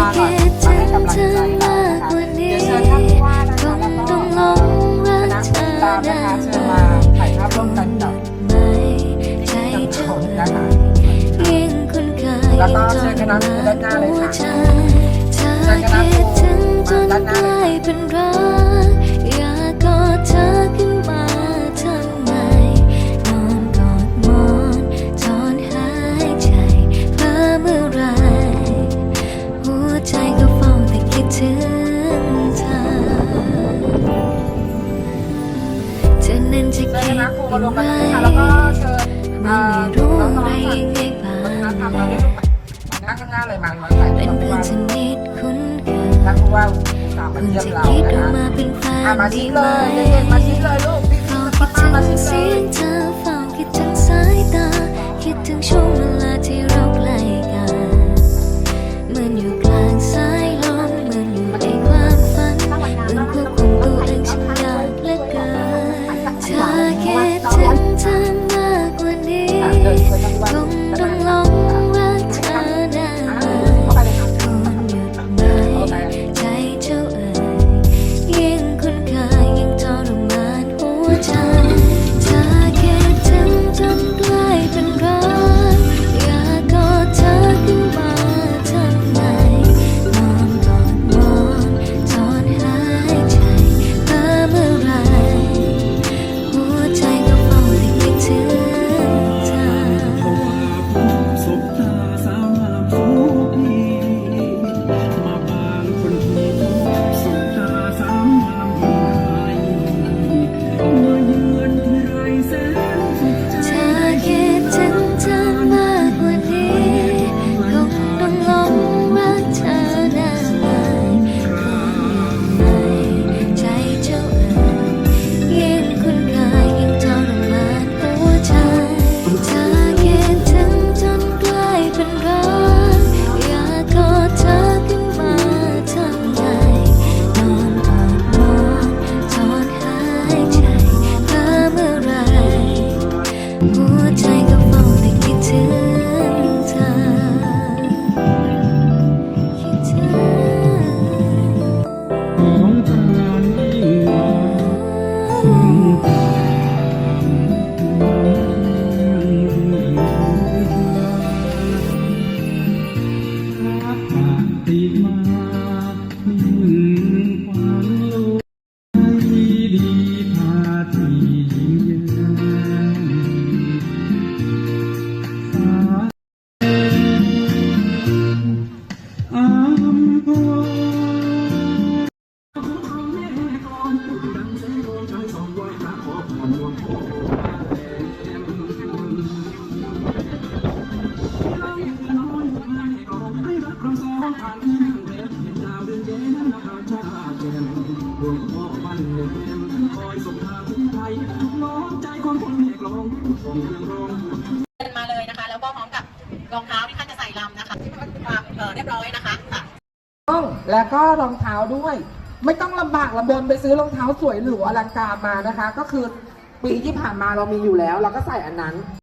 ว่าหน่อยมาให้กำลังใจเรานะคะเดี๋ยวเชิญท่านผู้ว่านะคะแล้วก็คณะติดตามนะคะเชิญมาถ่ายภาพร่วมกันกับกับผมนะคะแล้วก็เชิญคณะครูด้านหน้าเลยค่ะเชิญคณะครูมาด้านหน้าเลยค่ะ ครูมารวย่ามกันนะคะแล้วก็เชิญเอ่ไม่อรู้น้องอะไรๆจากยังไงบ้าวัฒนงธรรมเราด้วยนั่งข้างหน้าเลยมามาถ่าเป็นกับผู้เพื่อนว่าสนิทคุ้นเครูว่าตามมาคุณเยี่ยมจะเราคิดนะออกคะมาเป็นแฟนมาได้ชี้ไหเลยเด็กๆมาชี้เลยลูกพี่เฝ้าพี่คิดมาถึงเสียงเธอเฝ้าคิดถึงสายตาคิดถึงช่วงเวลาที่เราใกล้กันเหมือนอยู่กลางสาย หั มาเลยนะคะ แล้วก็พร้อมกับรองเท้าที่ท่านจะใส่ลำนะคะความเอ่อเรียบร้อยนะคะค่ะต้องแล้วก็รองเท้าด้วย ไม่ต้องลำบากลำบนไปซื้อรองเท้าสวยหรูอลังการมานะคะ ก็คือ ปีที่ผ่านมาเรามีอยู่แล้ว เราก็ใส่อันนั้น